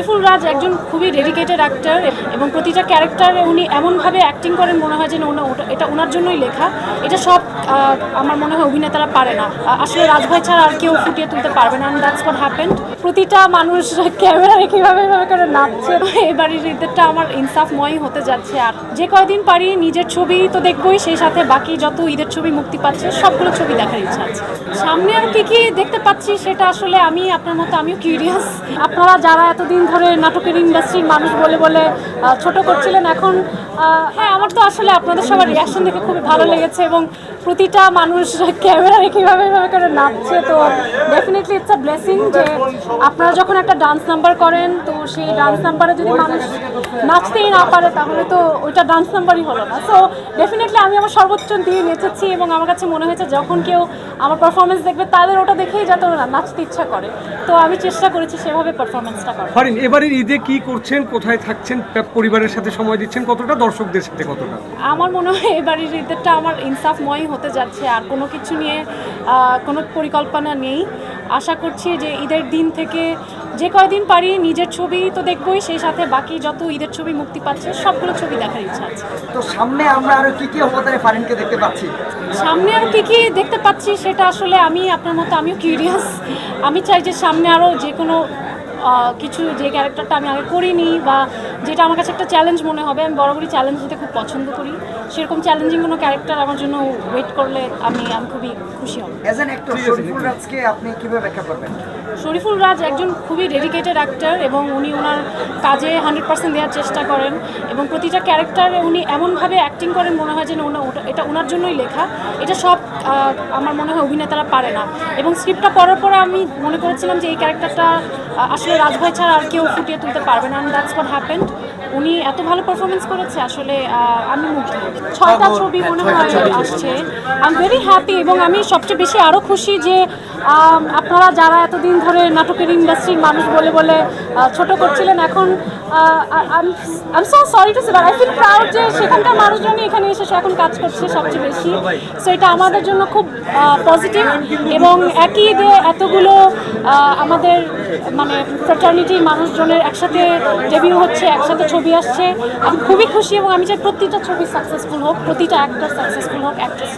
শরীফুল রাজ একজন খুবই dedicated actor এবং প্রতিটা ক্যারেক্টার উনি এমনভাবে অ্যাক্টিং করেন মনে হয় যে এটা ওনার জন্যই লেখা। এটা সব আমার মনে হয় অভিনেতারা পারে না। আসলে রাজভাই ছাড়া আর কেউ ফুটিয়ে তুলতে পারবে না অ্যান্ড দ্যাটস হোয়াট হ্যাপেন্ড প্রতিটা মানুষ ক্যামেরা রেখে এভাবে করে নাচছে এবারের ঈদেরটা আমার ইনসাফময় হতে যাচ্ছে। আর যে কয়দিন পারি নিজের ছবি তো দেখবই, সেই সাথে বাকি যত ঈদের ছবি মুক্তি পাচ্ছে, সবগুলো ছবি দেখার ইচ্ছা আছে। সামনে আর কি কি দেখতে পাচ্ছি সেটা আসলে আমি, আপনার মতো আমিও কিউরিয়াস আপনারা যারা এতদিন ধরে নাটকের ইন্ডাস্ট্রির মানুষ বলে বলে ছোট করছিলেন। এখন হ্যাঁ আমার তো আসলে আপনাদের সবার রিয়াকশন দেখে খুবই ভালো লেগেছে এবং প্রতিটা মানুষ ক্যামেরা রেখে এভাবে করে নাচছে, তো ডেফিনেটলি ইটস আ ব্লেসিং যে আপনারা যখন একটা ডান্স নাম্বার করেন, তো সেই ডান্স নাম্বারে যদি মানুষ নাচতেই না পারে, তাহলে তো ওইটা ডান্স নাম্বারই হলো না। সো ডেফিনেটলি আমি আমার সর্বোচ্চ দিয়ে নেচেছি এবং আমার কাছে মনে হয়েছে যখন কেউ আমার পারফরমেন্স দেখবে, তাদের ওটা দেখেই যাতে নাচতে ইচ্ছা করে। তো আমি চেষ্টা করেছি সেভাবে পারফরমেন্সটা করার। ফারিন ঈদে কি করছেন কোথায় থাকছেন পরিবারের সাথে সময় দিচ্ছেন কতটা দর্শকদের সাথে কতটা? আমার মনে হয় এবারের ঈদেরটা আমার ইনসাফময় হতে যাচ্ছে আর কোনো কিছু নিয়ে কোনো পরিকল্পনা নেই। আশা করছি যে ঈদের দিন থেকে যে কয়দিন পারি নিজের ছবি তো দেখবই সেই সাথে বাকি যত ঈদের ছবি মুক্তি পাচ্ছে সবগুলো ছবি দেখার ইচ্ছা আছে। তো সামনে আমরা আরও কি কি অবতারে ফারিনকে দেখতে পাচ্ছি? সামনে আর কি কি দেখতে পাচ্ছি সেটা আসলে আমি আপনার মতো আমিও কিউরিয়াস আমি চাই যে সামনে আরও যে কোনো কিছু যে ক্যারেক্টারটা আমি আগে করিনি বা যেটা আমার কাছে একটা চ্যালেঞ্জ মনে হবে আমি বরাবরই চ্যালেঞ্জ দিতে খুব পছন্দ করি। সেরকম চ্যালেঞ্জিং কোনো ক্যারেক্টার আমার জন্য ওয়েট করলে আমি আমি খুবই খুশি হব। এজ অ্যান অ্যাক্টর শরীফুল রাজকে আপনি কীভাবে ব্যাখ্যা করবেন? শরীফুল রাজ একজন খুবই ডেডিকেটেড অ্যাক্টর এবং উনি ওনার কাজে হান্ড্রেড পার্সেন্ট দেওয়ার চেষ্টা করেন এবং প্রতিটা ক্যারেক্টারে উনি এমনভাবে অ্যাক্টিং করেন মনে হয় যে না, ওনা- ওটা- এটা ওনার জন্যই লেখা। এটা সব আমার মনে হয় অভিনেতারা পারে না। এবং স্ক্রিপ্টটা পড়ার পরে আমি মনে করেছিলাম যে এই ক্যারেক্টারটা আসলে রাজভাই ছাড়া আর কেউ ফুটিয়ে তুলতে পারবে না দ্যাটস হোয়াট হ্যাপেন্ড উনি এত ভালো পারফরমেন্স করেছে আসলে আমি মুগ্ধ। ছয়টা ছবি মনে হয় আসছে। আই এম ভেরি হ্যাপি এবং আমি সবচেয়ে বেশি আরও খুশি যে আপনারা যারা এতদিন ধরে নাটকের ইন্ডাস্ট্রির মানুষ বলে বলে ছোট করছিলেন এখন I so sorry to say I feel proud যে সেখানকার মানুষজনই এখানে এসে এখন কাজ করছে সবচেয়ে বেশি। সো এটা আমাদের জন্য খুব পজিটিভ এবং একই ঈদে এতগুলো আমাদের মানে ফ্রেটার্নিটির মানুষজনের একসাথে ডেবিউ হচ্ছে, একসাথে ছবি আসছে। আমি খুবই খুশি এবং আমি চাই প্রতিটা ছবি সাকসেসফুল হোক, প্রতিটা অ্যাক্টর সাকসেসফুল হোক অ্যাক্ট্রেস